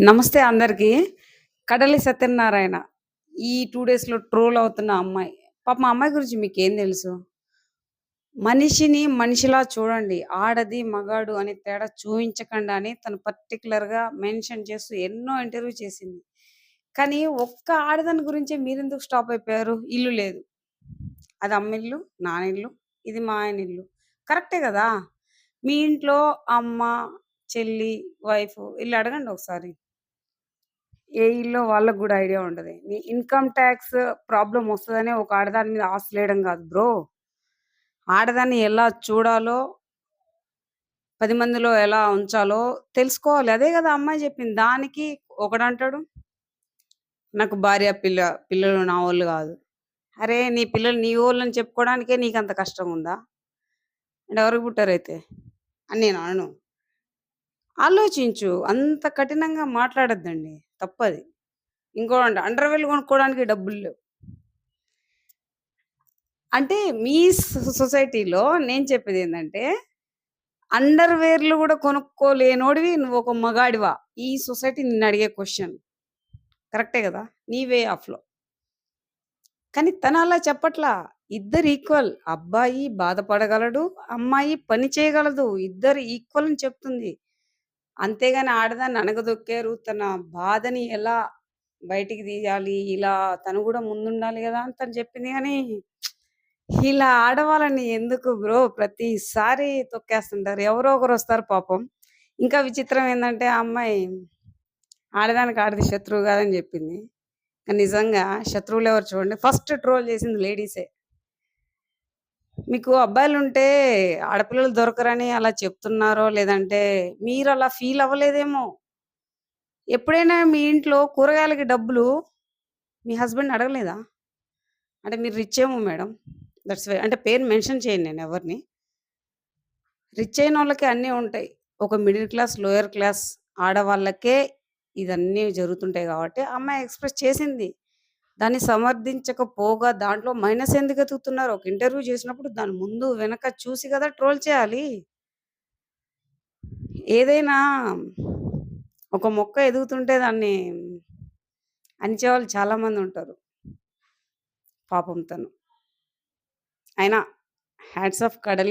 నమస్తే అందరికీ. కడలి సత్యనారాయణ ఈ టూ డేస్లో ట్రోల్ అవుతున్న అమ్మాయి. పాప మా అమ్మాయి గురించి మీకు ఏం తెలుసు? మనిషిని మనిషిలా చూడండి. ఆడది మగాడు అని తేడా చూపించకండి అని తను పర్టికులర్గా మెన్షన్ చేస్తూ ఎన్నో ఇంటర్వ్యూ చేసింది. కానీ ఒక్క ఆడదాని గురించే మీరెందుకు స్టాప్ అయిపోయారు? ఇల్లు లేదు. అది అమ్మిల్లు నానిల్లు ఇది మా ఆయన ఇల్లు. కరెక్టే కదా? మీ ఇంట్లో అమ్మ చెల్లి వైఫ్ ఇల్లు అడగండి ఒకసారి. ఏ ఇల్లు వాళ్ళకి కూడా ఐడియా ఉండదు నీ ఇన్కమ్ ట్యాక్స్ ప్రాబ్లం వస్తుందని ఒక ఆడదాని మీద ఆశ లేయడం కాదు బ్రో. ఆడదాన్ని ఎలా చూడాలో పది మందిలో ఎలా ఉంచాలో తెలుసుకోవాలి. అదే కదా అమ్మాయి చెప్పింది. దానికి ఒకడంటాడు నాకు భార్య పిల్ల పిల్లలు నా వాళ్ళు కాదు. అరే నీ పిల్లలు నీ వాళ్ళు అని చెప్పుకోవడానికే నీకు అంత కష్టం ఉందా? అండ్ ఎవరికి పుట్టారైతే అని నేను అను ఆలోచించు. అంత కఠినంగా మాట్లాడొద్దండి. తప్పది. ఇంకోటి అండర్వేల్ కొనుక్కోవడానికి డబ్బులు లేవు. అంటే మీ సొ- సొసైటీలో నేను చెప్పేది ఏంటంటే అండర్వేర్లు కూడా కొనుక్కోలేనోడివి నువ్వు ఒక మగాడివా? ఈ సొసైటీ నిన్ను అడిగే క్వశ్చన్. కరెక్టే కదా? నీ వే ఆఫ్లో. కానీ తన అలా చెప్పట్లా. ఇద్దరు ఈక్వల్. అబ్బాయి బాధపడగలడు అమ్మాయి పని చేయగలదు. ఇద్దరు ఈక్వల్ అని చెప్తుంది. అంతేగాని ఆడదాన్ని అనగదొక్కారు తన బాధని ఎలా బయటికి తీయాలి? ఇలా తను కూడా ముందుండాలి కదా అని తను చెప్పింది. కానీ ఇలా ఆడవాళ్ళని ఎందుకు బ్రో ప్రతిసారి తొక్కేస్తుంటారు? ఎవరో ఒకరు వస్తారు పాపం. ఇంకా విచిత్రం ఏంటంటే ఆ అమ్మాయి ఆడదానికి ఆడది శత్రువు కాదని చెప్పింది. కానీ నిజంగా శత్రువులు ఎవరు చూడండి? ఫస్ట్ ట్రోల్ చేసింది లేడీసే. మీకు అబ్బాయిలు ఉంటే ఆడపిల్లలు దొరకరని అలా చెప్తున్నారో లేదంటే మీరు అలా ఫీల్ అవ్వలేదేమో? ఎప్పుడైనా మీ ఇంట్లో కూరగాయలకి డబ్బులు మీ హస్బెండ్ అడగలేదా? అంటే మీరు రిచ్ ఏమో మేడం. దట్స్ వై అంటే పేరు మెన్షన్ చేయను నేను ఎవరిని. రిచ్ అయిన వాళ్ళకి అన్నీ ఉంటాయి. ఒక మిడిల్ క్లాస్ లోయర్ క్లాస్ ఆడవాళ్ళకే ఇదన్నీ జరుగుతుంటాయి కాబట్టి అమ్మాయి ఎక్స్ప్రెస్ చేసింది. దాన్ని సమర్థించకపోగా దాంట్లో మైనస్ ఎందుకు ఎతుకుతున్నారు ఒక ఇంటర్వ్యూ చేసినప్పుడు దాని ముందు వెనక చూసి కదా ట్రోల్ చేయాలి. ఏదైనా ఒక మొక్క ఎదుగుతుంటే దాన్ని అనిచే వాళ్ళు చాలా మంది ఉంటారు. పాపం తను. అయినా హ్యాట్స్ ఆఫ్ కడలి